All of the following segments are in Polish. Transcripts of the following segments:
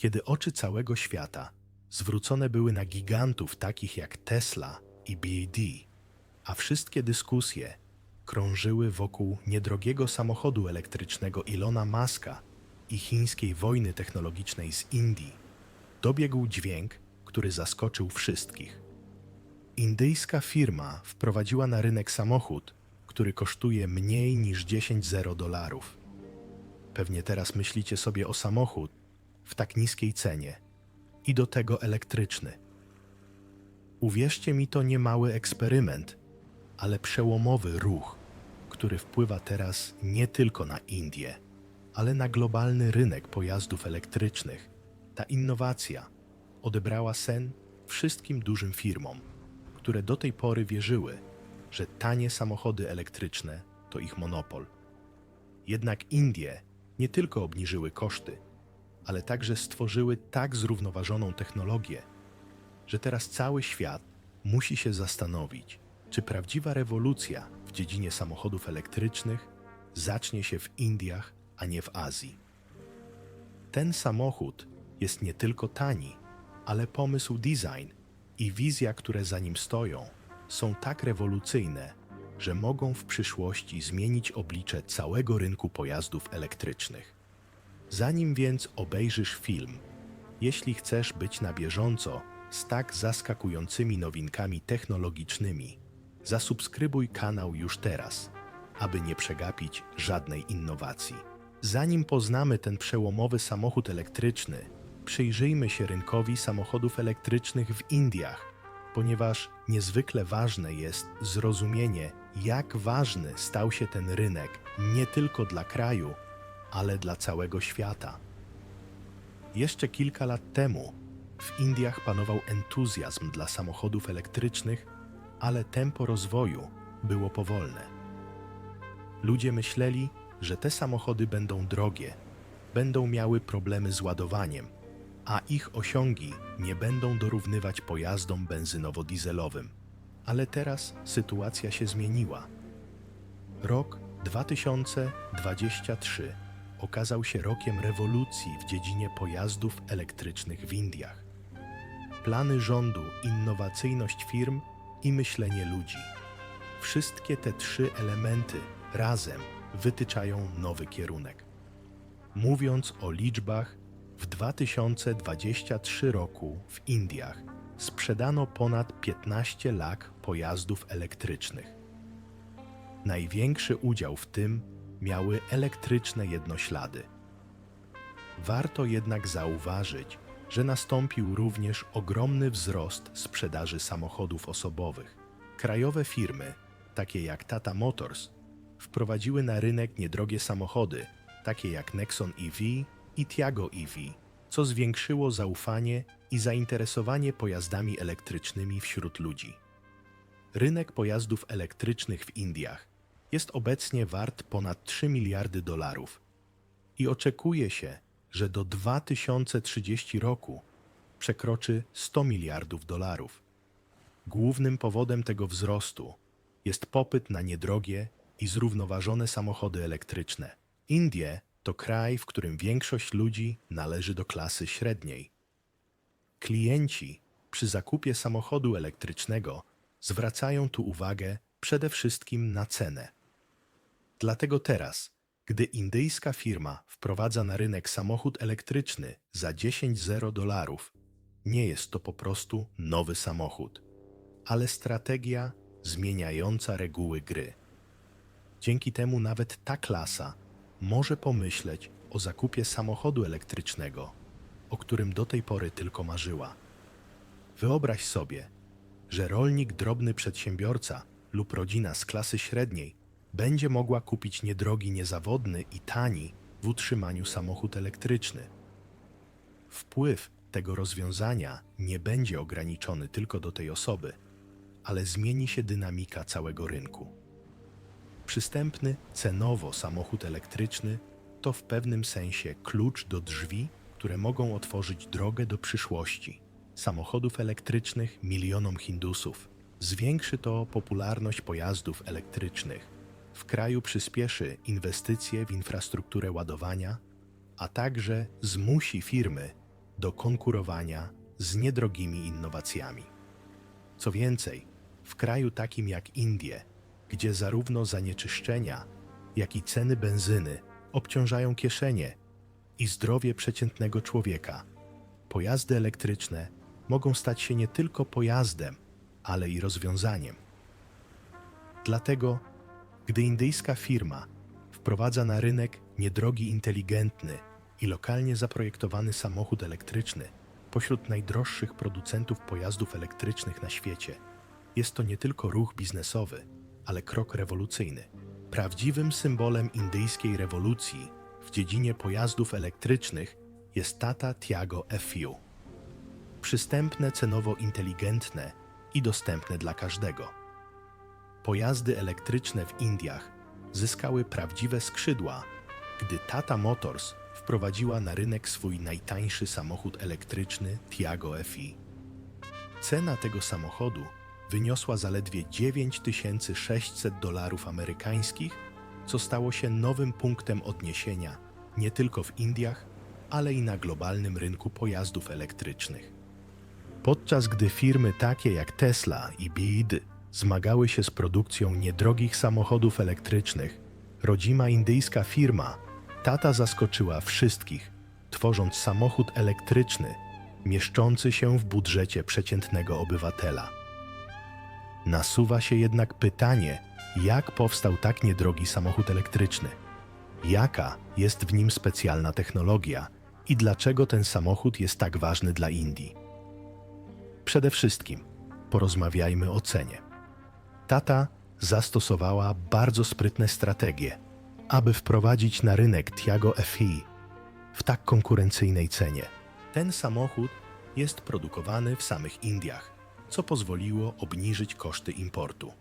kiedy oczy całego świata zwrócone były na gigantów takich jak Tesla i BAD, a wszystkie dyskusje krążyły wokół niedrogiego samochodu elektrycznego Ilona Muska i chińskiej wojny technologicznej z Indii, dobiegł dźwięk, który zaskoczył wszystkich. Indyjska firma wprowadziła na rynek samochód, który kosztuje mniej niż 10 zero dolarów. Pewnie teraz myślicie sobie o samochód w tak niskiej cenie i do tego elektryczny. Uwierzcie mi, to nie mały eksperyment, ale przełomowy ruch, który wpływa teraz nie tylko na Indię, ale na globalny rynek pojazdów elektrycznych. Ta innowacja odebrała sen wszystkim dużym firmom, które do tej pory wierzyły, że tanie samochody elektryczne to ich monopol. Jednak Indie nie tylko obniżyły koszty, ale także stworzyły tak zrównoważoną technologię, że teraz cały świat musi się zastanowić, czy prawdziwa rewolucja w dziedzinie samochodów elektrycznych zacznie się w Indiach, a nie w Azji. Ten samochód jest nie tylko tani, ale pomysł design i wizja, które za nim stoją, są tak rewolucyjne, że mogą w przyszłości zmienić oblicze całego rynku pojazdów elektrycznych. Zanim więc obejrzysz film, jeśli chcesz być na bieżąco z tak zaskakującymi nowinkami technologicznymi, zasubskrybuj kanał już teraz, aby nie przegapić żadnej innowacji. Zanim poznamy ten przełomowy samochód elektryczny, przyjrzyjmy się rynkowi samochodów elektrycznych w Indiach, ponieważ niezwykle ważne jest zrozumienie, jak ważny stał się ten rynek nie tylko dla kraju, ale dla całego świata. Jeszcze kilka lat temu w Indiach panował entuzjazm dla samochodów elektrycznych, ale tempo rozwoju było powolne. Ludzie myśleli, że te samochody będą drogie, będą miały problemy z ładowaniem, a ich osiągi nie będą dorównywać pojazdom benzynowo-dieselowym. Ale teraz sytuacja się zmieniła. Rok 2023 okazał się rokiem rewolucji w dziedzinie pojazdów elektrycznych w Indiach. Plany rządu, innowacyjność firm i myślenie ludzi. Wszystkie te trzy elementy razem wytyczają nowy kierunek. Mówiąc o liczbach, w 2023 roku w Indiach sprzedano ponad 15 lak pojazdów elektrycznych. Największy udział w tym miały elektryczne jednoślady. Warto jednak zauważyć, że nastąpił również ogromny wzrost sprzedaży samochodów osobowych. Krajowe firmy, takie jak Tata Motors, wprowadziły na rynek niedrogie samochody, takie jak Nexon EV i Tiago EV, co zwiększyło zaufanie i zainteresowanie pojazdami elektrycznymi wśród ludzi. Rynek pojazdów elektrycznych w Indiach jest obecnie wart ponad 3 miliardy dolarów i oczekuje się, że do 2030 roku przekroczy 100 miliardów dolarów. Głównym powodem tego wzrostu jest popyt na niedrogie i zrównoważone samochody elektryczne. Indie to kraj, w którym większość ludzi należy do klasy średniej. Klienci przy zakupie samochodu elektrycznego zwracają tu uwagę przede wszystkim na cenę. Dlatego teraz, gdy indyjska firma wprowadza na rynek samochód elektryczny za 10 zero dolarów, nie jest to po prostu nowy samochód, ale strategia zmieniająca reguły gry. Dzięki temu nawet ta klasa może pomyśleć o zakupie samochodu elektrycznego, o którym do tej pory tylko marzyła. Wyobraź sobie, że rolnik, drobny przedsiębiorca lub rodzina z klasy średniej będzie mogła kupić niedrogi, niezawodny i tani w utrzymaniu samochód elektryczny. Wpływ tego rozwiązania nie będzie ograniczony tylko do tej osoby, ale zmieni się dynamika całego rynku. Przystępny cenowo samochód elektryczny to w pewnym sensie klucz do drzwi, które mogą otworzyć drogę do przyszłości samochodów elektrycznych milionom Hindusów. Zwiększy to popularność pojazdów elektrycznych. W kraju przyspieszy inwestycje w infrastrukturę ładowania, a także zmusi firmy do konkurowania z niedrogimi innowacjami. Co więcej, w kraju takim jak Indie, gdzie zarówno zanieczyszczenia, jak i ceny benzyny obciążają kieszenie i zdrowie przeciętnego człowieka, pojazdy elektryczne mogą stać się nie tylko pojazdem, ale i rozwiązaniem. Dlatego, gdy indyjska firma wprowadza na rynek niedrogi, inteligentny i lokalnie zaprojektowany samochód elektryczny pośród najdroższych producentów pojazdów elektrycznych na świecie, jest to nie tylko ruch biznesowy, ale krok rewolucyjny. Prawdziwym symbolem indyjskiej rewolucji w dziedzinie pojazdów elektrycznych jest Tata Tiago FU. Przystępne, cenowo inteligentne i dostępne dla każdego. Pojazdy elektryczne w Indiach zyskały prawdziwe skrzydła, gdy Tata Motors wprowadziła na rynek swój najtańszy samochód elektryczny Tiago FI. Cena tego samochodu wyniosła zaledwie 9600 dolarów amerykańskich, co stało się nowym punktem odniesienia nie tylko w Indiach, ale i na globalnym rynku pojazdów elektrycznych. Podczas gdy firmy takie jak Tesla i BYD zmagały się z produkcją niedrogich samochodów elektrycznych, rodzima indyjska firma Tata zaskoczyła wszystkich, tworząc samochód elektryczny mieszczący się w budżecie przeciętnego obywatela. Nasuwa się jednak pytanie, jak powstał tak niedrogi samochód elektryczny? Jaka jest w nim specjalna technologia i dlaczego ten samochód jest tak ważny dla Indii? Przede wszystkim porozmawiajmy o cenie. Tata zastosowała bardzo sprytne strategie, aby wprowadzić na rynek Tiago FI w tak konkurencyjnej cenie. Ten samochód jest produkowany w samych Indiach, co pozwoliło obniżyć koszty importu.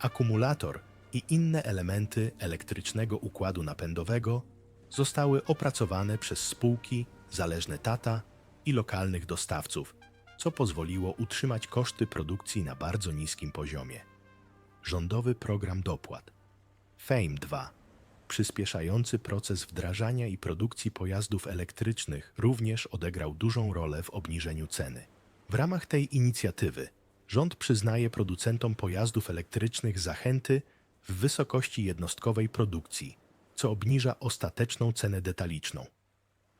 Akumulator i inne elementy elektrycznego układu napędowego zostały opracowane przez spółki zależne Tata i lokalnych dostawców, co pozwoliło utrzymać koszty produkcji na bardzo niskim poziomie. Rządowy program dopłat FAME 2 przyspieszający proces wdrażania i produkcji pojazdów elektrycznych również odegrał dużą rolę w obniżeniu ceny. W ramach tej inicjatywy rząd przyznaje producentom pojazdów elektrycznych zachęty w wysokości jednostkowej produkcji, co obniża ostateczną cenę detaliczną.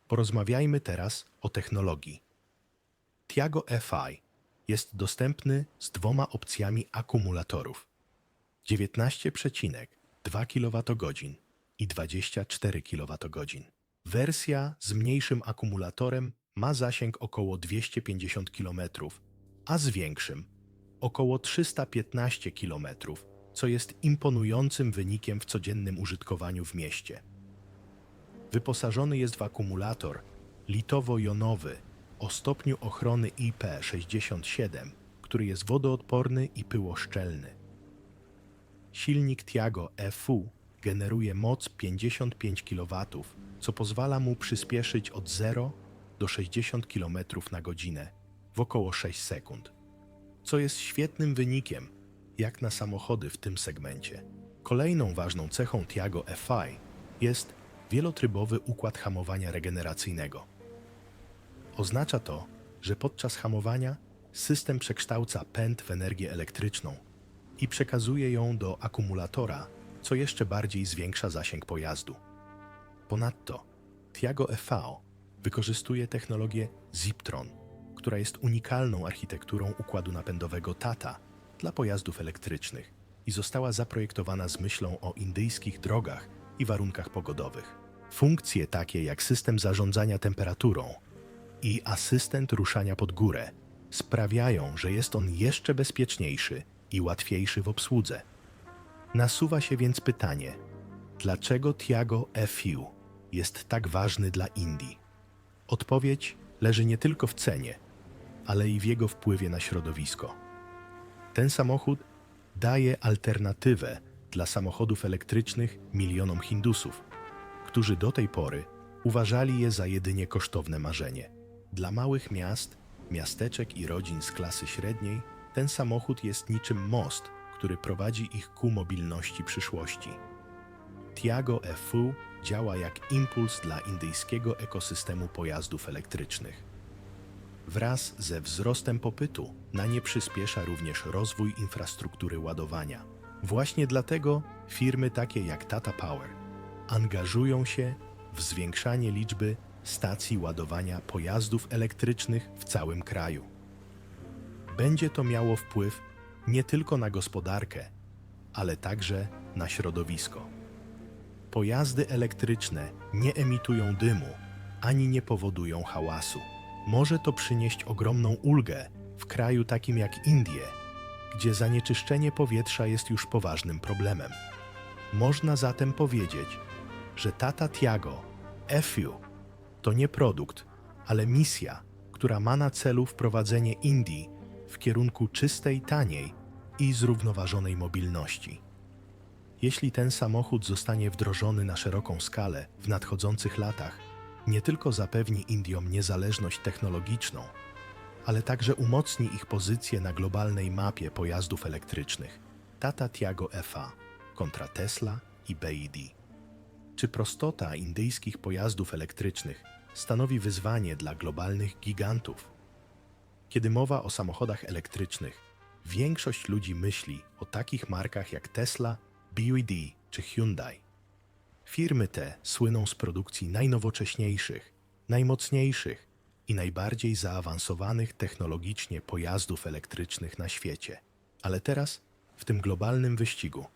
Porozmawiajmy teraz o technologii. Tiago FI jest dostępny z dwoma opcjami akumulatorów 19,2 kWh i 24 kWh. Wersja z mniejszym akumulatorem ma zasięg około 250 km, a z większym około 315 km, co jest imponującym wynikiem w codziennym użytkowaniu w mieście. Wyposażony jest w akumulator litowo-jonowy o stopniu ochrony IP67, który jest wodoodporny i pyłoszczelny. Silnik Tiago EFU generuje moc 55 kW, co pozwala mu przyspieszyć od 0 do 60 km na godzinę w około 6 sekund, co jest świetnym wynikiem jak na samochody w tym segmencie. Kolejną ważną cechą Tiago FI jest wielotrybowy układ hamowania regeneracyjnego. Oznacza to, że podczas hamowania system przekształca pęd w energię elektryczną i przekazuje ją do akumulatora, co jeszcze bardziej zwiększa zasięg pojazdu. Ponadto Tiago EV wykorzystuje technologię Ziptron, która jest unikalną architekturą układu napędowego Tata dla pojazdów elektrycznych i została zaprojektowana z myślą o indyjskich drogach i warunkach pogodowych. Funkcje takie jak system zarządzania temperaturą i asystent ruszania pod górę sprawiają, że jest on jeszcze bezpieczniejszy i łatwiejszy w obsłudze. Nasuwa się więc pytanie, dlaczego Tiago FU jest tak ważny dla Indii? Odpowiedź leży nie tylko w cenie, ale i w jego wpływie na środowisko. Ten samochód daje alternatywę dla samochodów elektrycznych milionom Hindusów, którzy do tej pory uważali je za jedynie kosztowne marzenie. Dla małych miast, miasteczek i rodzin z klasy średniej ten samochód jest niczym most, który prowadzi ich ku mobilności przyszłości. Tiago FU działa jak impuls dla indyjskiego ekosystemu pojazdów elektrycznych. Wraz ze wzrostem popytu na nie przyspiesza również rozwój infrastruktury ładowania. Właśnie dlatego firmy takie jak Tata Power angażują się w zwiększanie liczby stacji ładowania pojazdów elektrycznych w całym kraju. Będzie to miało wpływ nie tylko na gospodarkę, ale także na środowisko. Pojazdy elektryczne nie emitują dymu ani nie powodują hałasu. Może to przynieść ogromną ulgę w kraju takim jak Indie, gdzie zanieczyszczenie powietrza jest już poważnym problemem. Można zatem powiedzieć, że Tata Tiago FU to nie produkt, ale misja, która ma na celu wprowadzenie Indii w kierunku czystej, taniej i zrównoważonej mobilności. Jeśli ten samochód zostanie wdrożony na szeroką skalę w nadchodzących latach, nie tylko zapewni Indiom niezależność technologiczną, ale także umocni ich pozycję na globalnej mapie pojazdów elektrycznych Tata Tiago FA kontra Tesla i BYD. Czy prostota indyjskich pojazdów elektrycznych stanowi wyzwanie dla globalnych gigantów? Kiedy mowa o samochodach elektrycznych, większość ludzi myśli o takich markach jak Tesla, BYD czy Hyundai. Firmy te słyną z produkcji najnowocześniejszych, najmocniejszych i najbardziej zaawansowanych technologicznie pojazdów elektrycznych na świecie. Ale teraz, w tym globalnym wyścigu,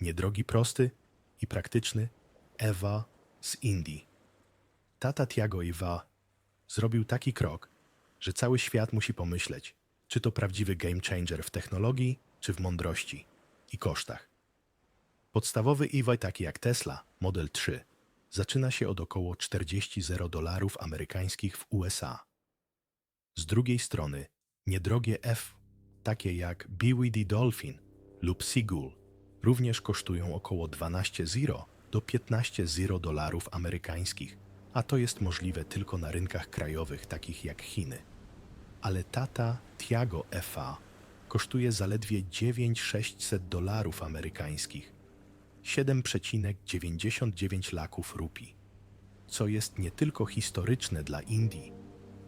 niedrogi prosty i praktyczny Ewa z Indii. Tata Tiago Iwa zrobił taki krok, że cały świat musi pomyśleć, czy to prawdziwy game changer w technologii, czy w mądrości i kosztach. Podstawowy EV taki jak Tesla, Model 3, zaczyna się od około 40 dolarów amerykańskich w USA. Z drugiej strony, niedrogie F, takie jak BYD Dolphin lub Seagull, również kosztują około 12 zero do 15 zero dolarów amerykańskich, a to jest możliwe tylko na rynkach krajowych takich jak Chiny. Ale Tata Tiago FA kosztuje zaledwie 9600 dolarów amerykańskich, 7,99 laków rupii, co jest nie tylko historyczne dla Indii,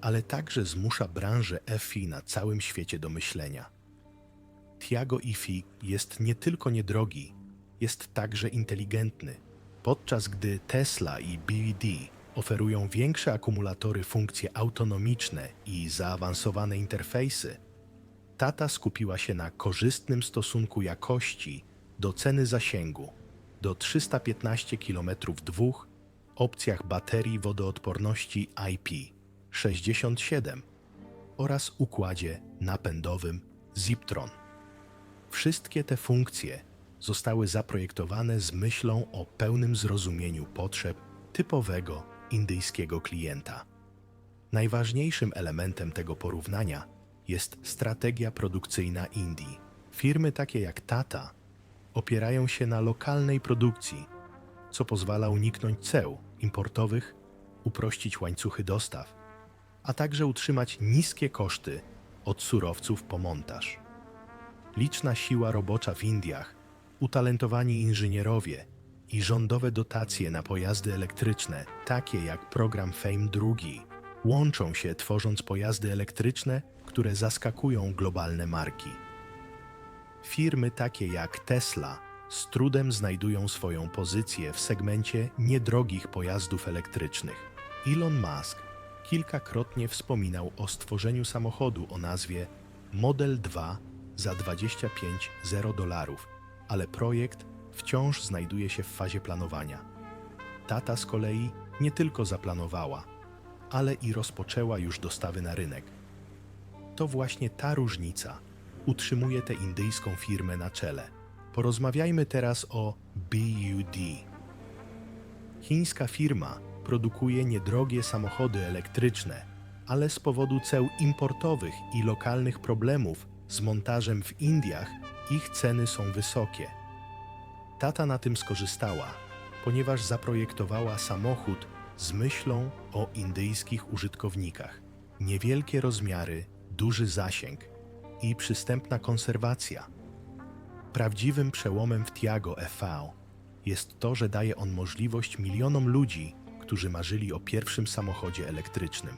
ale także zmusza branżę EFI na całym świecie do myślenia. Tiago IFI jest nie tylko niedrogi, jest także inteligentny. Podczas gdy Tesla i BYD oferują większe akumulatory funkcje autonomiczne i zaawansowane interfejsy, Tata skupiła się na korzystnym stosunku jakości do ceny zasięgu do 315 km dwóch opcjach baterii wodoodporności IP67 oraz układzie napędowym Ziptron. Wszystkie te funkcje zostały zaprojektowane z myślą o pełnym zrozumieniu potrzeb typowego indyjskiego klienta. Najważniejszym elementem tego porównania jest strategia produkcyjna Indii. Firmy takie jak Tata opierają się na lokalnej produkcji, co pozwala uniknąć ceł importowych, uprościć łańcuchy dostaw, a także utrzymać niskie koszty od surowców po montaż. Liczna siła robocza w Indiach, utalentowani inżynierowie i rządowe dotacje na pojazdy elektryczne, takie jak program Fame II, łączą się tworząc pojazdy elektryczne, które zaskakują globalne marki. Firmy takie jak Tesla z trudem znajdują swoją pozycję w segmencie niedrogich pojazdów elektrycznych. Elon Musk kilkakrotnie wspominał o stworzeniu samochodu o nazwie Model 2 za 25 0 dolarów, ale projekt wciąż znajduje się w fazie planowania. Tata z kolei nie tylko zaplanowała, ale i rozpoczęła już dostawy na rynek. To właśnie ta różnica utrzymuje tę indyjską firmę na czele. Porozmawiajmy teraz o BUD. Chińska firma produkuje niedrogie samochody elektryczne, ale z powodu ceł importowych i lokalnych problemów z montażem w Indiach ich ceny są wysokie. Tata na tym skorzystała, ponieważ zaprojektowała samochód z myślą o indyjskich użytkownikach. Niewielkie rozmiary, duży zasięg i przystępna konserwacja. Prawdziwym przełomem w Tiago EV jest to, że daje on możliwość milionom ludzi, którzy marzyli o pierwszym samochodzie elektrycznym.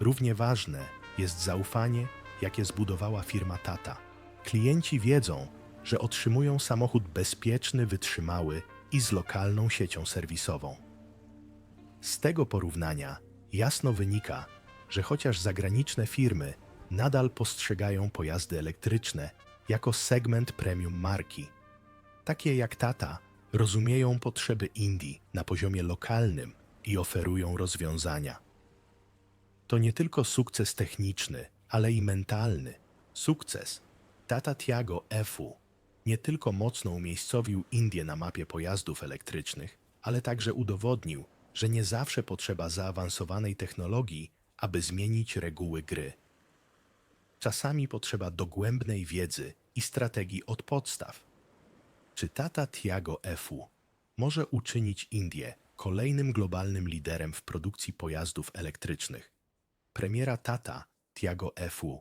Równie ważne jest zaufanie, jakie zbudowała firma Tata. Klienci wiedzą, że otrzymują samochód bezpieczny, wytrzymały i z lokalną siecią serwisową. Z tego porównania jasno wynika, że chociaż zagraniczne firmy nadal postrzegają pojazdy elektryczne jako segment premium marki, takie jak Tata rozumieją potrzeby Indii na poziomie lokalnym i oferują rozwiązania. To nie tylko sukces techniczny, ale i mentalny. Sukces Tata Tiago FU nie tylko mocno umiejscowił Indię na mapie pojazdów elektrycznych, ale także udowodnił, że nie zawsze potrzeba zaawansowanej technologii, aby zmienić reguły gry. Czasami potrzeba dogłębnej wiedzy i strategii od podstaw. Czy Tata Tiago FU może uczynić Indię kolejnym globalnym liderem w produkcji pojazdów elektrycznych? Premiera Tata Tiago FU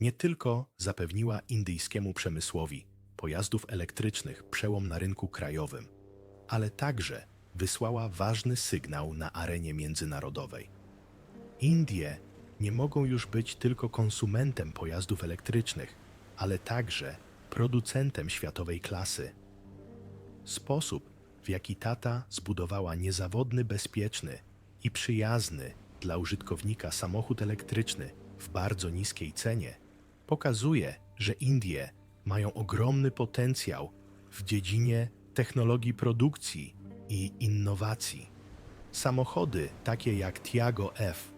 nie tylko zapewniła indyjskiemu przemysłowi pojazdów elektrycznych przełom na rynku krajowym, ale także wysłała ważny sygnał na arenie międzynarodowej. Indie nie mogą już być tylko konsumentem pojazdów elektrycznych, ale także producentem światowej klasy. Sposób, w jaki Tata zbudowała niezawodny, bezpieczny i przyjazny dla użytkownika samochód elektryczny w bardzo niskiej cenie, pokazuje, że Indie mają ogromny potencjał w dziedzinie technologii produkcji i innowacji. Samochody takie jak Tiago F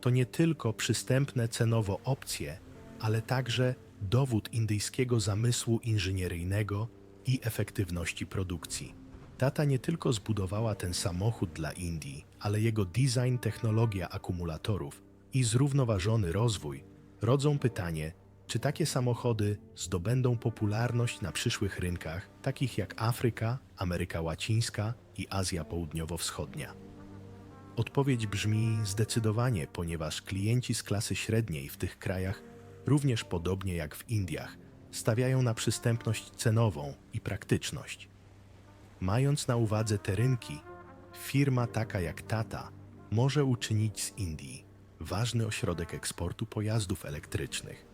to nie tylko przystępne cenowo opcje, ale także dowód indyjskiego zamysłu inżynieryjnego i efektywności produkcji. Tata nie tylko zbudowała ten samochód dla Indii, ale jego design, technologia akumulatorów i zrównoważony rozwój rodzą pytanie, czy takie samochody zdobędą popularność na przyszłych rynkach, takich jak Afryka, Ameryka Łacińska i Azja Południowo-Wschodnia? Odpowiedź brzmi zdecydowanie, ponieważ klienci z klasy średniej w tych krajach, również podobnie jak w Indiach, stawiają na przystępność cenową i praktyczność. Mając na uwadze te rynki, firma taka jak Tata może uczynić z Indii ważny ośrodek eksportu pojazdów elektrycznych.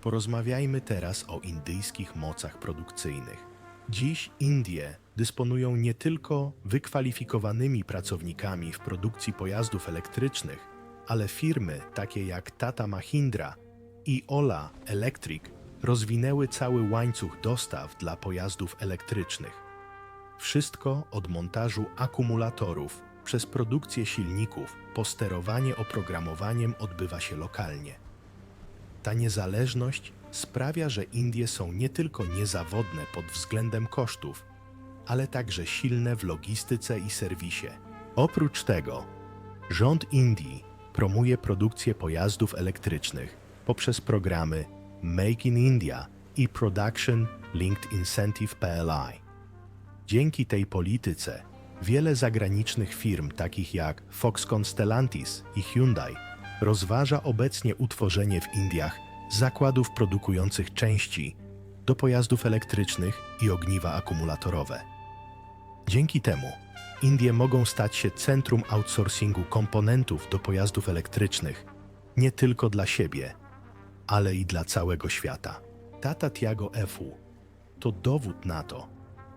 Porozmawiajmy teraz o indyjskich mocach produkcyjnych. Dziś Indie dysponują nie tylko wykwalifikowanymi pracownikami w produkcji pojazdów elektrycznych, ale firmy takie jak Tata Mahindra i Ola Electric rozwinęły cały łańcuch dostaw dla pojazdów elektrycznych. Wszystko od montażu akumulatorów przez produkcję silników po sterowanie oprogramowaniem odbywa się lokalnie. Ta niezależność sprawia, że Indie są nie tylko niezawodne pod względem kosztów, ale także silne w logistyce i serwisie. Oprócz tego, rząd Indii promuje produkcję pojazdów elektrycznych poprzez programy Make in India i Production Linked Incentive PLI. Dzięki tej polityce wiele zagranicznych firm takich jak Foxconn Stellantis i Hyundai rozważa obecnie utworzenie w Indiach zakładów produkujących części do pojazdów elektrycznych i ogniwa akumulatorowe. Dzięki temu Indie mogą stać się centrum outsourcingu komponentów do pojazdów elektrycznych nie tylko dla siebie, ale i dla całego świata. Tata Tiago FU to dowód na to,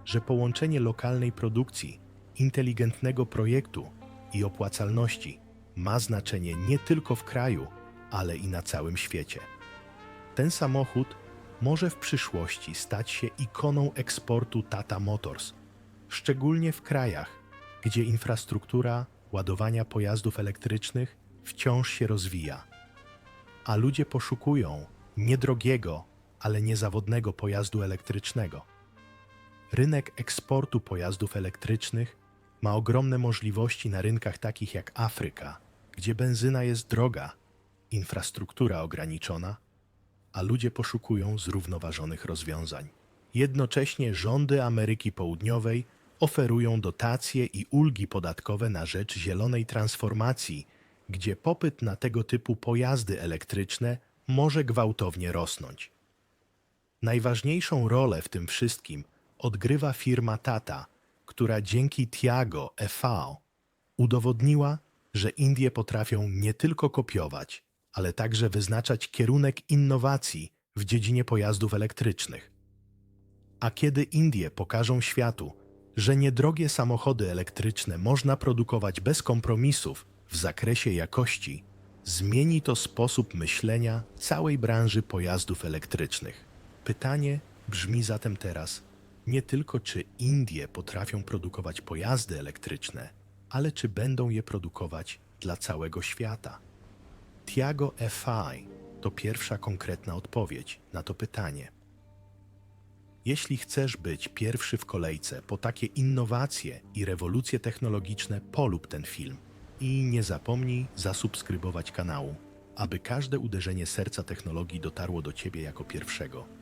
że połączenie lokalnej produkcji, inteligentnego projektu i opłacalności ma znaczenie nie tylko w kraju, ale i na całym świecie. Ten samochód może w przyszłości stać się ikoną eksportu Tata Motors, szczególnie w krajach, gdzie infrastruktura ładowania pojazdów elektrycznych wciąż się rozwija, a ludzie poszukują niedrogiego, ale niezawodnego pojazdu elektrycznego. Rynek eksportu pojazdów elektrycznych ma ogromne możliwości na rynkach takich jak Afryka, gdzie benzyna jest droga, infrastruktura ograniczona, a ludzie poszukują zrównoważonych rozwiązań. Jednocześnie rządy Ameryki Południowej oferują dotacje i ulgi podatkowe na rzecz zielonej transformacji, gdzie popyt na tego typu pojazdy elektryczne może gwałtownie rosnąć. Najważniejszą rolę w tym wszystkim odgrywa firma Tata, która dzięki Tiago EV udowodniła, że Indie potrafią nie tylko kopiować, ale także wyznaczać kierunek innowacji w dziedzinie pojazdów elektrycznych. A kiedy Indie pokażą światu, że niedrogie samochody elektryczne można produkować bez kompromisów w zakresie jakości, zmieni to sposób myślenia całej branży pojazdów elektrycznych. Pytanie brzmi zatem teraz nie tylko czy Indie potrafią produkować pojazdy elektryczne, ale czy będą je produkować dla całego świata. Tiago FI to pierwsza konkretna odpowiedź na to pytanie. Jeśli chcesz być pierwszy w kolejce po takie innowacje i rewolucje technologiczne, polub ten film i nie zapomnij zasubskrybować kanału, aby każde uderzenie serca technologii dotarło do Ciebie jako pierwszego.